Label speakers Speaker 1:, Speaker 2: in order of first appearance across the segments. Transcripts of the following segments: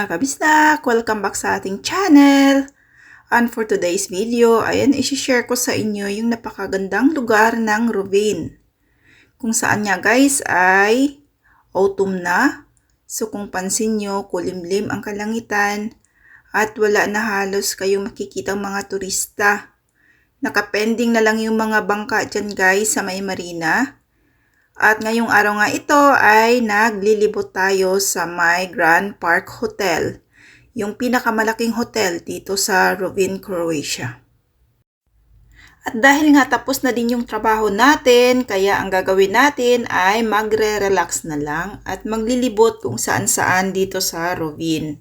Speaker 1: Mga kabistak! Welcome back sa ating channel! And for today's video, ayan, isi-share ko sa inyo yung napakagandang lugar ng Rovin. Kung saan nga guys ay autumn na. So kung pansin nyo, kulimlim ang kalangitan at wala na halos kayong makikitang mga turista. Nakapending na lang yung mga bangka dyan guys sa may marina. At ngayong araw nga ito ay naglilibot tayo sa My Grand Park Hotel, yung pinakamalaking hotel dito sa Rovin, Croatia. At dahil nga tapos na din yung trabaho natin, kaya ang gagawin natin ay magre-relax na lang at maglilibot kung saan-saan dito sa Rovin.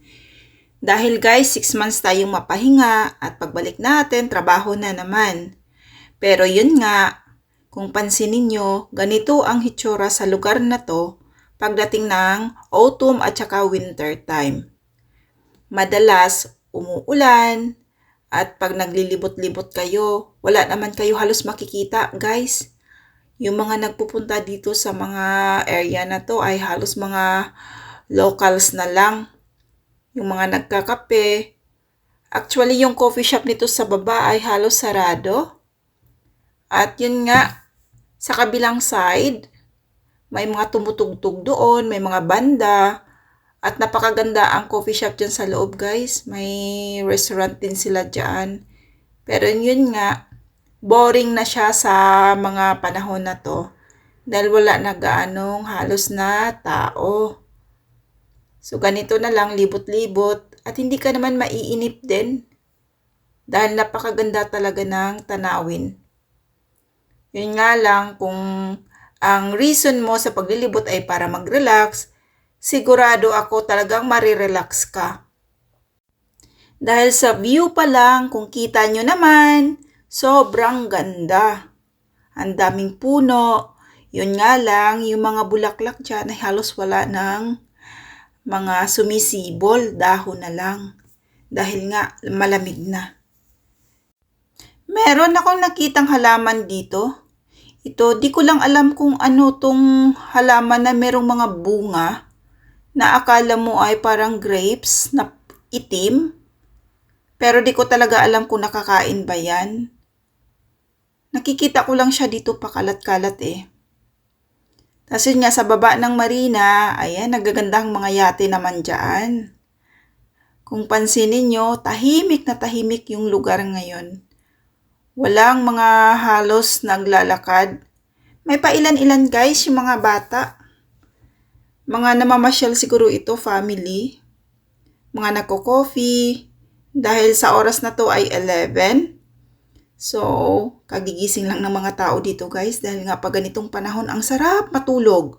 Speaker 1: Dahil guys, 6 months tayong mapahinga at pagbalik natin, trabaho na naman. Pero yun nga, kung pansinin nyo, ganito ang hitsura sa lugar na to pagdating ng autumn at saka winter time. Madalas umuulan at pag naglilibot-libot kayo, wala naman kayo halos makikita guys. Yung mga nagpupunta dito sa mga area na to ay halos mga locals na lang. Yung mga nagkakape. Actually, yung coffee shop nito sa baba ay halos sarado. At yun nga, sa kabilang side, may mga tumutugtog doon, may mga banda, at napakaganda ang coffee shop dyan sa loob guys. May restaurant din sila dyan. Pero yun nga, boring na siya sa mga panahon na to. Dahil wala na gaanong halos na tao. So ganito na lang, libot-libot. At hindi ka naman maiinip din. Dahil napakaganda talaga ng tanawin. Yun nga lang, kung ang reason mo sa paglilibot ay para mag-relax, sigurado ako talagang marirelax ka. Dahil sa view pa lang, kung kita nyo naman, sobrang ganda. Ang daming puno. Yun nga lang, yung mga bulaklak dyan ay halos wala ng mga sumisibol, dahon na lang. Dahil nga, malamig na. Meron akong nakitang halaman dito. Ito, di ko lang alam kung ano tong halaman na merong mga bunga na akala mo ay parang grapes na itim. Pero di ko talaga alam kung nakakain ba yan. Nakikita ko lang siya dito pakalat-kalat eh. Tapos yun nga sa baba ng marina, ayan, nagagandang mga yate naman dyan. Kung pansinin nyo, tahimik na tahimik yung lugar ngayon. Walang mga halos naglalakad. May pailan-ilan guys yung mga bata. Mga namamasyal siguro ito, family. Mga nagko-coffee. Dahil sa oras na to ay 11. So, kagigising lang ng mga tao dito guys. Dahil nga pag ganitong panahon, ang sarap matulog.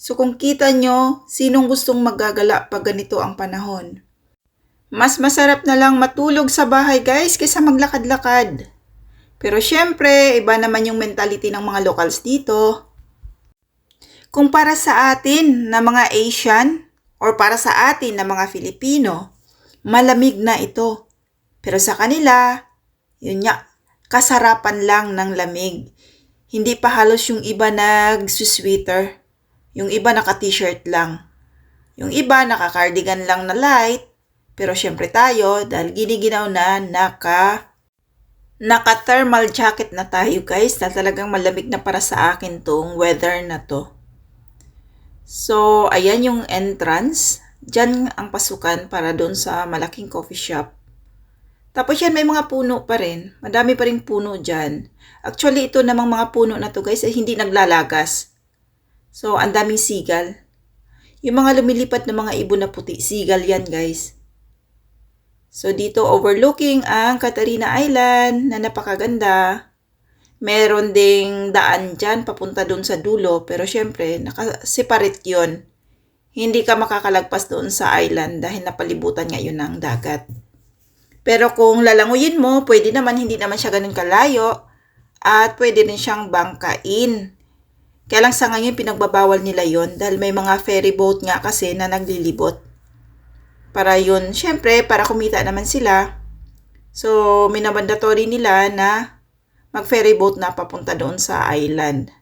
Speaker 1: So kung kita nyo, sinong gustong magagala pag ganito ang panahon? Mas masarap na lang matulog sa bahay guys kaysa maglakad-lakad. Pero syempre, iba naman yung mentality ng mga locals dito. Kung para sa atin na mga Asian or para sa atin na mga Filipino, malamig na ito. Pero sa kanila, yun nga, kasarapan lang ng lamig. Hindi pa halos yung iba nag-sweater. Yung iba naka-t-shirt lang. Yung iba naka-cardigan lang na light. Pero syempre tayo, dahil giniginaw na naka naka-thermal jacket na tayo guys, na talagang malamig na para sa akin tong weather na to. So, ayan yung entrance. Diyan ang pasukan para doon sa malaking coffee shop. Tapos yan, may mga puno pa rin. Madami pa rin puno dyan. Actually, ito namang mga puno na to guys ay hindi naglalagas. So, ang daming sigal. Yung mga lumilipat na mga ibon na puti, sigal yan guys. So dito overlooking ang Catarina Island na napakaganda. Meron ding daan dyan papunta doon sa dulo pero syempre nakaseparate yon. Hindi ka makakalagpas doon sa island dahil napalibutan nga yun ng dagat. Pero kung lalanguyin mo, pwede naman hindi naman siya ganun kalayo at pwede rin siyang bangkain. Kaya lang sa ngayon pinagbabawal nila yon dahil may mga ferry boat nga kasi na naglilibot. Para yun, syempre, para kumita naman sila. So, minamandatory nila na mag-ferry boat na papunta doon sa island.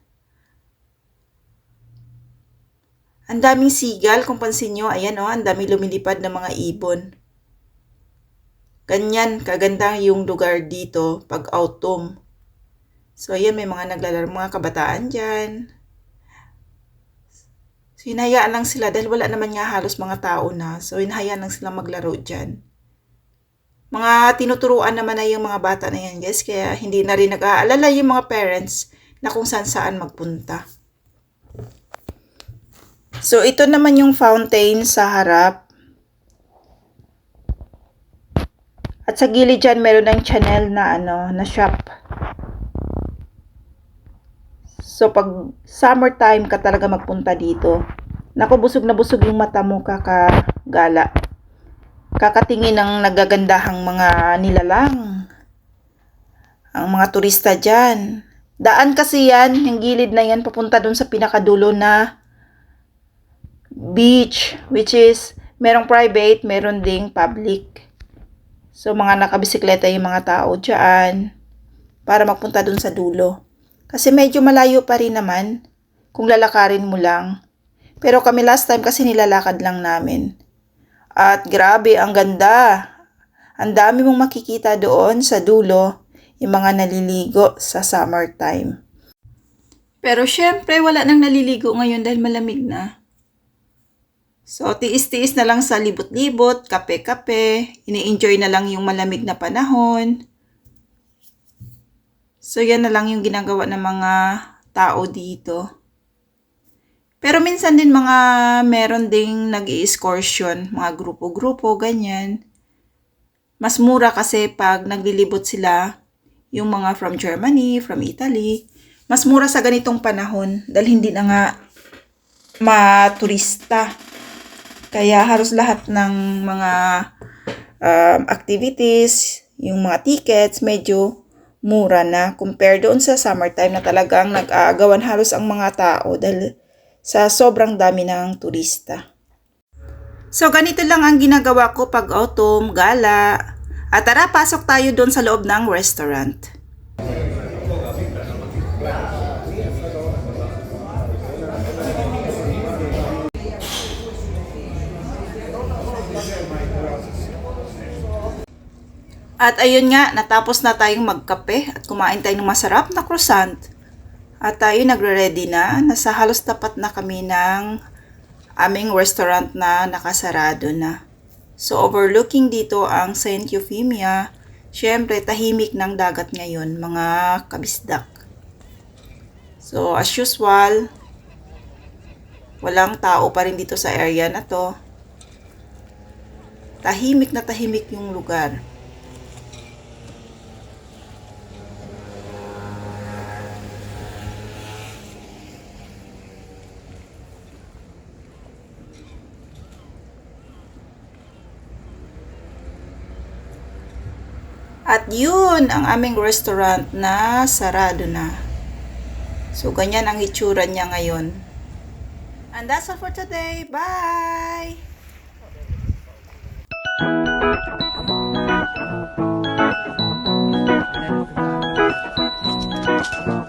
Speaker 1: Ang daming sigal, kung pansin nyo, ayan o, ang daming lumilipad na mga ibon. Ganyan, kaganda yung lugar dito pag autumn. So, ayan, may mga naglalaro, mga kabataan dyan. So, hinayaan lang sila dahil wala naman nga halos mga tao na. So, hinayaan lang sila maglaro dyan. Mga tinuturuan naman na yung mga bata na yan, guys. Kaya hindi na rin nag-aalala yung mga parents na kung saan saan magpunta. So, ito naman yung fountain sa harap. At sa gilid dyan, meron ng channel na ano, na shop. So, pag summertime ka talaga magpunta dito, naku, busog na busog yung mata mo kakagala. Kakatingin ng nagagandahang mga nilalang. Ang mga turista dyan. Daan kasi yan, yung gilid na yan, papunta dun sa pinakadulo na beach, which is merong private, meron ding public. So, mga nakabisikleta yung mga tao dyan para magpunta dun sa dulo. Kasi medyo malayo pa rin naman kung lalakarin mo lang. Pero kami last time kasi nilalakad lang namin. At grabe, ang ganda. Ang dami mong makikita doon sa dulo yung mga naliligo sa summertime. Pero syempre, wala nang naliligo ngayon dahil malamig na. So, tiis-tiis na lang sa libot-libot, kape-kape, ini-enjoy na lang yung malamig na panahon. So, yan na lang yung ginagawa ng mga tao dito. Pero minsan din mga meron ding nag excursion mga grupo-grupo, ganyan. Mas mura kasi pag naglilibot sila, yung mga from Germany, from Italy, mas mura sa ganitong panahon dahil hindi na nga maturista. Kaya halos lahat ng mga um, activities, yung mga tickets, medyo mura na compare doon sa summertime na talagang nag-aagawan halos ang mga tao dahil sa sobrang dami ng turista. So ganito lang ang ginagawa ko pag autumn, gala. At tara, pasok tayo doon sa loob ng restaurant. At ayun nga, natapos na tayong magkape at kumain tayo ng masarap na croissant. At tayo nagre-ready na, nasa halos tapat na kami ng aming restaurant na nakasarado na. So overlooking dito ang St. Euphemia, syempre tahimik ng dagat ngayon mga kabisdak. So as usual, walang tao pa rin dito sa area na to. Tahimik na tahimik yung lugar. At yun ang aming restaurant na sarado na. So, ganyan ang itsura niya ngayon. And that's all for today. Bye!
Speaker 2: Thank you.